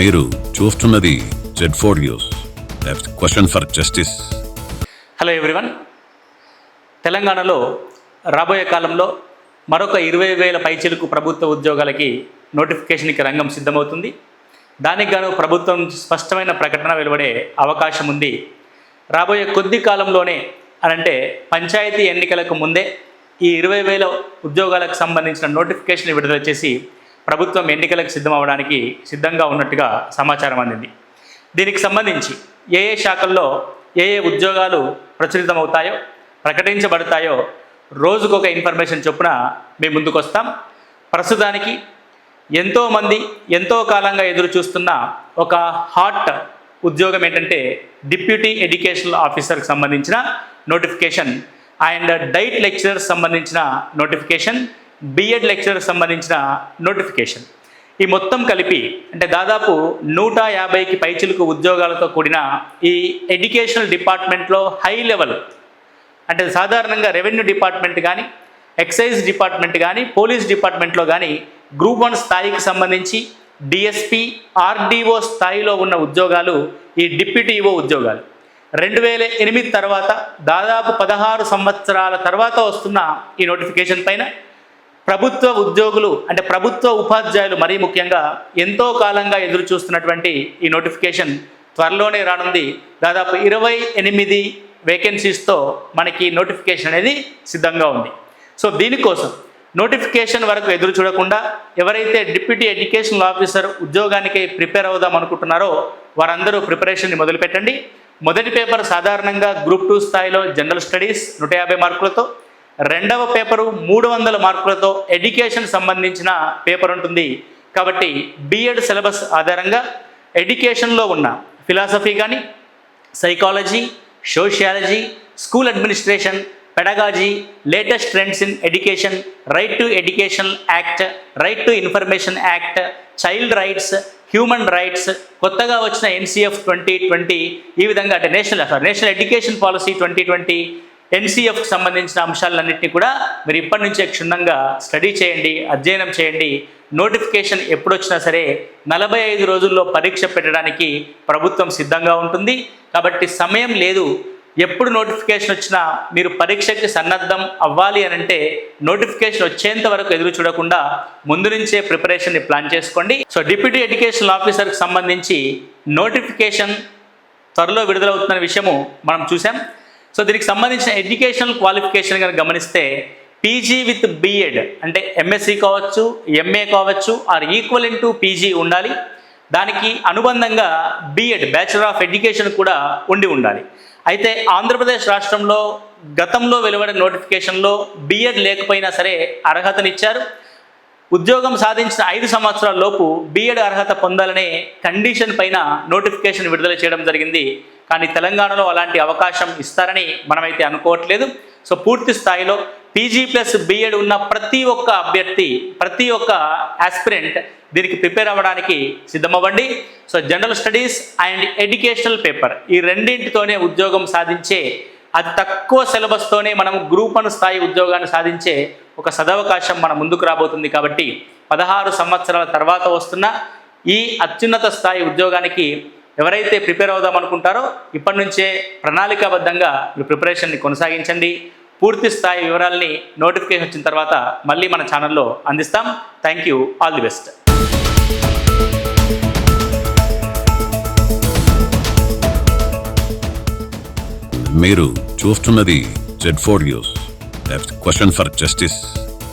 మీరు చూస్తున్నది Z four news question for justice hello everyone తెలంగాణలో రాబోయే కాలంలో మరొక ఇరవై వేల పైచిలకు ప్రభుత్వ ఉద్యోగాలకి నోటిఫికేషన్కి రంగం సిద్ధమవుతుంది. దానికి గాను ప్రభుత్వం స్పష్టమైన ప్రకటన వెలువడే అవకాశం ఉంది. రాబోయే కొద్ది కాలంలోనే అనంటే పంచాయతీ ఎన్నికలకు ముందే ఈ ఇరవై వేల ఉద్యోగాలకు సంబంధించిన నోటిఫికేషన్ విడుదల చేసి ప్రభుత్వం ఎన్నికలకు సిద్ధం అవ్వడానికి సిద్ధంగా ఉన్నట్టుగా సమాచారం అందింది. దీనికి సంబంధించి ఏ ఏ శాఖల్లో ఏ ఏ ఉద్యోగాలు ప్రచురితమవుతాయో ప్రకటించబడతాయో రోజుకొక ఇన్ఫర్మేషన్ చొప్పున మేము ముందుకు వస్తాం ప్రస్తుతానికి ఎంతోమంది ఎంతో కాలంగా ఎదురు చూస్తున్న ఒక హాట్ ఉద్యోగం ఏంటంటే డిప్యూటీ ఎడ్యుకేషనల్ ఆఫీసర్కి సంబంధించిన నోటిఫికేషన్ అండ్ డైట్ లెక్చరర్ సంబంధించిన నోటిఫికేషన్. బిఎడ్ లెక్చరర్ సంబంధించిన నోటిఫికేషన్ ఈ మొత్తం కలిపి అంటే దాదాపు నూట యాభైకి పైచిలకు ఉద్యోగాలతో కూడిన ఈ ఎడ్యుకేషనల్ డిపార్ట్మెంట్లో హై లెవెల్ అంటే సాధారణంగా రెవెన్యూ డిపార్ట్మెంట్ కానీ ఎక్సైజ్ డిపార్ట్మెంట్ కానీ పోలీస్ డిపార్ట్మెంట్లో కానీ గ్రూప్ వన్ స్థాయికి సంబంధించి డిఎస్పి ఆర్డీఓ స్థాయిలో ఉన్న ఉద్యోగాలు ఈ డిప్యూటీఓ ఉద్యోగాలు. రెండు వేల ఎనిమిది తర్వాత దాదాపు పదహారు సంవత్సరాల తర్వాత వస్తున్న ఈ నోటిఫికేషన్ పైన ప్రభుత్వ ఉద్యోగులు అంటే ప్రభుత్వ ఉపాధ్యాయులు మరీ ముఖ్యంగా ఎంతో కాలంగా ఎదురు చూస్తున్నటువంటి ఈ నోటిఫికేషన్ త్వరలోనే రానుంది. దాదాపు ఇరవై ఎనిమిది వేకెన్సీస్తో మనకి నోటిఫికేషన్ అనేది సిద్ధంగా ఉంది. సో దీనికోసం నోటిఫికేషన్ వరకు ఎదురు చూడకుండా ఎవరైతే డిప్యూటీ ఎడ్యుకేషనల్ ఆఫీసర్ ఉద్యోగానికి ప్రిపేర్ అవుదాం అనుకుంటున్నారో వారందరూ ప్రిపరేషన్ని మొదలుపెట్టండి. మొదటి పేపర్ సాధారణంగా గ్రూప్ టూ స్థాయిలో జనరల్ స్టడీస్ నూట యాభై మార్కులతో రెండవ పేపరు మూడు వందల మార్కులతో ఎడ్యుకేషన్ సంబంధించిన పేపర్ ఉంటుంది. కాబట్టి బీఎడ్ సిలబస్ ఆధారంగా ఎడ్యుకేషన్లో ఉన్న ఫిలాసఫీ కానీ psychology sociology school administration pedagogy latest trends in education right to education act right to information act child rights human rights కొత్తగా వచ్చిన ఎన్సిఎఫ్ ట్వంటీ ట్వంటీ ఈ విధంగా అంటే national national education policy twenty twenty ఎన్సీఎఫ్కి సంబంధించిన అంశాలన్నింటినీ కూడా మీరు ఇప్పటి నుంచే క్షుణ్ణంగా స్టడీ చేయండి అధ్యయనం చేయండి. నోటిఫికేషన్ ఎప్పుడొచ్చినా సరే నలభై ఐదు రోజుల్లో పరీక్ష పెట్టడానికి ప్రభుత్వం సిద్ధంగా ఉంటుంది. కాబట్టి సమయం లేదు. ఎప్పుడు నోటిఫికేషన్ వచ్చినా మీరు పరీక్షకి సన్నద్ధం అవ్వాలి అని అంటే నోటిఫికేషన్ వచ్చేంత వరకు ఎదురు చూడకుండా ముందు నుంచే ప్రిపరేషన్ని ప్లాన్ చేసుకోండి. సో డిప్యూటీ ఎడ్యుకేషన్ ఆఫీసర్కి సంబంధించి నోటిఫికేషన్ త్వరలో విడుదలవుతున్న విషయము మనం చూసాం సో దీనికి సంబంధించిన ఎడ్యుకేషనల్ క్వాలిఫికేషన్ కనుక గమనిస్తే పీజీ విత్ బీఎడ్ అంటే ఎంఎస్సి కావచ్చు ఎంఏ కావచ్చు ఆర్ ఈక్వల్ టు పీజీ ఉండాలి. దానికి అనుబంధంగా బీఎడ్ బ్యాచులర్ ఆఫ్ ఎడ్యుకేషన్ కూడా ఉండి ఉండాలి. అయితే ఆంధ్రప్రదేశ్ రాష్ట్రంలో గతంలో వెలువడిన నోటిఫికేషన్లో బీఎడ్ లేకపోయినా సరే అర్హతనిచ్చారు ఉద్యోగం సాధించిన ఐదు సంవత్సరాల లోపు బీఎడ్ అర్హత పొందాలనే కండిషన్ పైన నోటిఫికేషన్ విడుదల చేయడం జరిగింది. కానీ తెలంగాణలో అలాంటి అవకాశం ఇస్తారని మనమైతే అనుకోవట్లేదు. సో పూర్తి స్థాయిలో పీజీ ప్లస్ బీఎడ్ ఉన్న ప్రతి ఒక్క అభ్యర్థి ప్రతి ఒక్క ఆస్పిరెంట్ దీనికి ప్రిపేర్ అవ్వడానికి సిద్ధమవ్వండి. So general studies and educational paper ఈ రెండింటితోనే ఉద్యోగం సాధించే అతి తక్కువ సిలబస్తోనే మనం గ్రూప్ వన్ స్థాయి ఉద్యోగాన్ని సాధించే ఒక సదవకాశం మన ముందుకు రాబోతుంది కాబట్టి పదహారు సంవత్సరాల తర్వాత వస్తున్న ఈ అత్యున్నత స్థాయి ఉద్యోగానికి ఎవరైతే ప్రిపేర్ అవుదాం అనుకుంటారో ఇప్పటి నుంచే ప్రణాళికాబద్ధంగా మీరు ప్రిపరేషన్ని కొనసాగించండి. పూర్తి స్థాయి వివరాల్ని నోటిఫికేషన్ వచ్చిన తర్వాత మళ్ళీ మన ఛానల్లో అందిస్తాం. Thank you all the best మీరు చూస్తున్నది Z four news question for justice